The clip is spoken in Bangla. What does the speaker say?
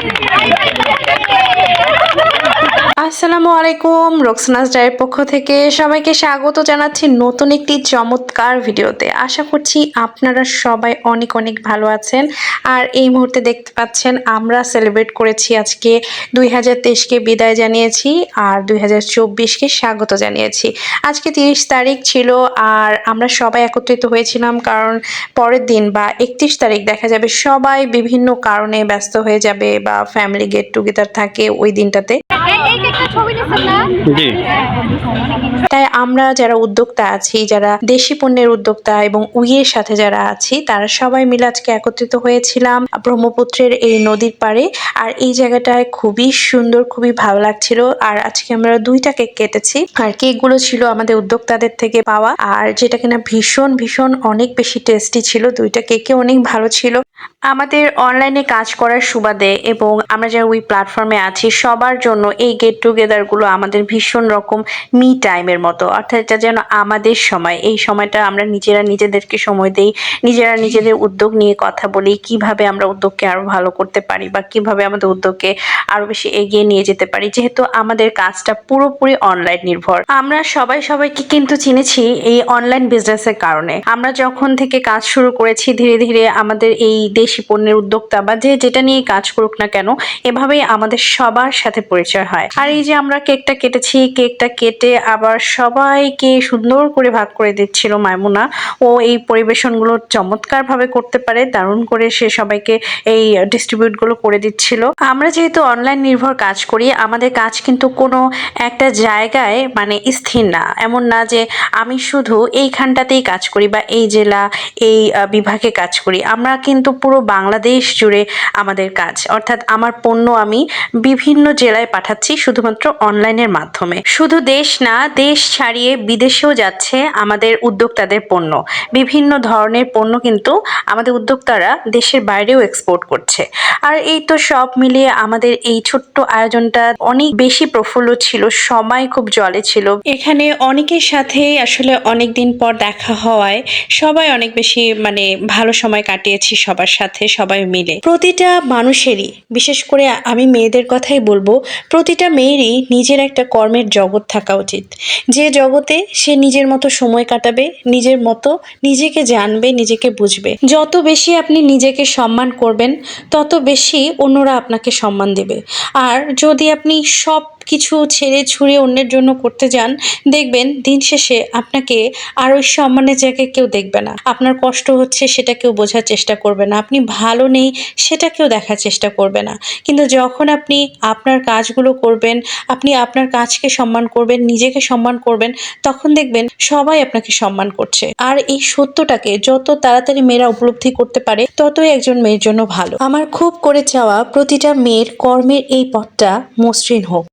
¡Ay, ay, ay! আসসালামু আলাইকুম, রোকসানাস ডায়ের পক্ষ থেকে সবাইকে স্বাগত জানাচ্ছি নতুন একটি চমৎকার ভিডিওতে। আশা করছি আপনারা সবাই অনেক অনেক ভালো আছেন। আর এই মুহূর্তে দেখতে পাচ্ছেন, আমরা সেলিব্রেট করেছি আজকে দুই হাজার তেইশকে বিদায় জানিয়েছি আর দুই হাজার চব্বিশকে স্বাগত জানিয়েছি। আজকে তিরিশ তারিখ ছিল আর আমরা সবাই একত্রিত হয়েছিলাম কারণ পরের দিন বা একত্রিশ তারিখ দেখা যাবে সবাই বিভিন্ন কারণে ব্যস্ত হয়ে যাবে বা ফ্যামিলি গেট টুগেদার থাকে ওই দিনটাতে। তাই আমরা যারা উদ্যোক্তা আছি যারা দেশি পণ্যের উদ্যোক্তা এবং উইয়ের সাথে যারা আছি তারা সবাই মিলে আজকে একত্রিত হয়েছিলাম ব্রহ্মপুত্রের এই নদীর পাড়ে। আর এই জায়গাটায় খুবই সুন্দর খুবই ভালো লাগছিল। আর আজকে আমরা দুইটা কেক কেটেছি। আর কেকগুলো ছিল আমাদের উদ্যোক্তাদের থেকে পাওয়া। আর যেটা কিনা ভীষণ ভীষণ অনেক বেশি টেস্টি ছিল। দুইটা কেকে অনেক ভালো ছিল। আমাদের অনলাইনে কাজ করার সুবাদে এবং আমরা যারা ওই প্ল্যাটফর্মে আছি, সবার জন্য এই গেট টুগেদারগুলো আমাদের ভীষণ রকম মি টাইমের মতো। অর্থাৎ এটা যেন আমাদের সময়। এই সময়টা আমরা নিজেরা নিজেদেরকে সময় দেই, নিজেরা নিজেদের উদ্যোগ নিয়ে কথা বলি, কীভাবে আমরা উদ্যোগকে আরও ভালো করতে পারি বা কীভাবে আমাদের উদ্যোগকে আরও বেশি এগিয়ে নিয়ে যেতে পারি, যেহেতু আমাদের কাজটা পুরোপুরি অনলাইন নির্ভর। আমরা সবাই সবাইকে কিন্তু চিনেছি এই অনলাইন বিজনেসের কারণে। আমরা যখন থেকে কাজ শুরু করেছি, ধীরে ধীরে আমাদের এই দেশি পণ্যের উদ্যোক্তা বা যে যেটা নিয়ে কাজ করুক না কেন, এভাবেই আমাদের সবার সাথে পরিচয় হয়। আর এই যে আমরা কেকটা কেটেছি, কেকটা কেটে আবার সবাইকে সুন্দর করে ভাগ করে দিচ্ছিল মাইমুনা। ও এই পরিবেশনগুলো চমৎকার ভাবে করতে পারে, দারুণ করে সে সবাইকে এই ডিস্ট্রিবিউটগুলো করে দিচ্ছিল। আমরা যেহেতু অনলাইন নির্ভর কাজ করি, আমাদের কাজ কিন্তু কোনো একটা জায়গায় মানে স্থির না। এমন না যে আমি শুধু এইখানটাতেই কাজ করি বা এই জেলা, এই বিভাগে কাজ করি। আমরা কিন্তু পুরো বাংলাদেশ জুড়ে আমাদের কাজ। অর্থাৎ আমার পণ্য আমি বিভিন্ন জেলায় পাঠাচ্ছি শুধুমাত্র অনলাইনের মাধ্যমে। শুধু দেশ না, দেশ ছাড়িয়ে বিদেশেও যাচ্ছে আমাদের উদ্যোক্তাদের পণ্য। বিভিন্ন ধরনের পণ্য কিন্তু আমাদের উদ্যোক্তারা দেশের বাইরেও এক্সপোর্ট করছে। আর এই তো সব মিলিয়ে আমাদের এই ছোট্ট আয়োজনটা অনেক বেশি প্রফুল্ল ছিল সবাই খুব জলে ছিল। এখানে অনেকের সাথেই আসলে অনেক দিন পর দেখা হওয়ায় সবাই অনেক বেশি মানে ভালো সময় কাটিয়েছি সবার সাথে। সবাই মিলে। প্রতিটা মানুষেরই, বিশেষ করে আমি মেয়েদের কথাই বলব, প্রতিটা মেয়েরই নিজের একটা কর্মের জগৎ থাকা উচিত। যে জগতে সে নিজের মতো সময় কাটাবে, নিজের মতো নিজেকে জানবে, নিজেকে বুঝবে। যত বেশি আপনি নিজেকে সম্মান করবেন, তত বেশি অন্যরা আপনাকে সম্মান দেবে। আর যদি আপনি সব কিছু ছেড়ে ছুঁড়ে অন্যের জন্য করতে যান, দেখবেন দিন শেষে আপনাকে আর ওই সম্মানের জায়গায় কেউ দেখবে না। আপনার কষ্ট হচ্ছে, সেটা কেউ বোঝার চেষ্টা করবে না। আপনি ভালো নেই সেটা কেউ দেখার চেষ্টা করবে না। কিন্তু যখন আপনি আপনার কাজগুলো করবেন, আপনি আপনার কাজকে সম্মান করবেন, নিজেকে সম্মান করবেন, তখন দেখবেন সবাই আপনাকে সম্মান করছে। আর এই সত্যটাকে যত তাড়াতাড়ি মেয়েরা উপলব্ধি করতে পারে, ততই একজন মেয়ের জন্য ভালো। আমার খুব করে চাওয়া প্রতিটা মেয়ের কর্মের এই পথটা মসৃণ হোক।